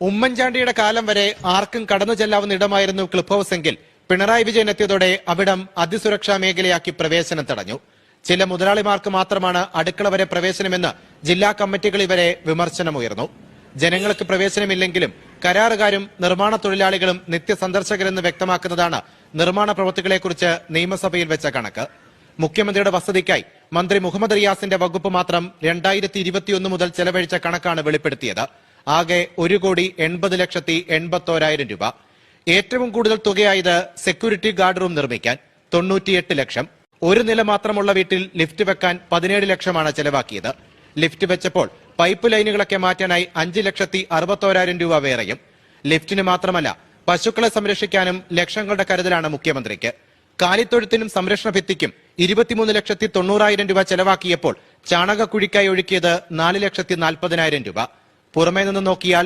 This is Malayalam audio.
ഉമ്മൻചാണ്ടിയുടെ കാലം വരെ ആർക്കും കടന്നു ചെല്ലാവുന്ന ഇടമായിരുന്നു ക്ലിഫ് ഹൌസ് എങ്കിൽ പിണറായി വിജയൻ എത്തിയതോടെ അവിടം അതിസുരക്ഷാ മേഖലയാക്കി പ്രവേശനം തടഞ്ഞു. ചില മുതലാളിമാർക്ക് മാത്രമാണ് അടുക്കള വരെ പ്രവേശനമെന്ന് ജില്ലാ കമ്മിറ്റികളിൽ വരെ വിമർശനമുയർന്നു. ജനങ്ങൾക്ക് പ്രവേശനമില്ലെങ്കിലും കരാറുകാരും നിർമ്മാണ തൊഴിലാളികളും നിത്യസന്ദർശകരെന്ന് വ്യക്തമാക്കുന്നതാണ് നിർമ്മാണ പ്രവൃത്തികളെക്കുറിച്ച് നിയമസഭയിൽ വെച്ച കണക്ക്. മുഖ്യമന്ത്രിയുടെ വസതിക്കായി മന്ത്രി മുഹമ്മദ് റിയാസിന്റെ വകുപ്പ് മാത്രം രണ്ടായിരത്തി ഇരുപത്തിയൊന്ന് മുതൽ ചെലവഴിച്ച കണക്കാണ് വെളിപ്പെടുത്തിയത്. ആകെ ഒരു കോടി എൺപത് ലക്ഷത്തി എൺപത്തോരായിരം രൂപ. ഏറ്റവും കൂടുതൽ തുകയായത് സെക്യൂരിറ്റി ഗാർഡ് റൂം നിർമ്മിക്കാൻ തൊണ്ണൂറ്റിയെട്ട് ലക്ഷം. ഒരു നില മാത്രമുള്ള വീട്ടിൽ ലിഫ്റ്റ് വെക്കാൻ പതിനേഴ് ലക്ഷമാണ് ചെലവാക്കിയത്. ലിഫ്റ്റ് വെച്ചപ്പോൾ പൈപ്പ് ലൈനുകളൊക്കെ മാറ്റാനായി അഞ്ച് ലക്ഷത്തി അറുപത്തോരായിരം രൂപ വേറെയും. ലിഫ്റ്റിന് മാത്രമല്ല പശുക്കളെ സംരക്ഷിക്കാനും ലക്ഷങ്ങളുടെ കരുതലാണ് മുഖ്യമന്ത്രിക്ക്. കാലിത്തൊഴുത്തിനും സംരക്ഷണ ഭിത്തിക്കും ഇരുപത്തിമൂന്ന് ലക്ഷത്തി തൊണ്ണൂറായിരം രൂപ ചെലവാക്കിയപ്പോൾ ചാണകക്കുഴിക്കായി ഒഴുക്കിയത് നാല് ലക്ഷത്തി നാൽപ്പതിനായിരം രൂപ. പുറമേ നിന്ന് നോക്കിയാൽ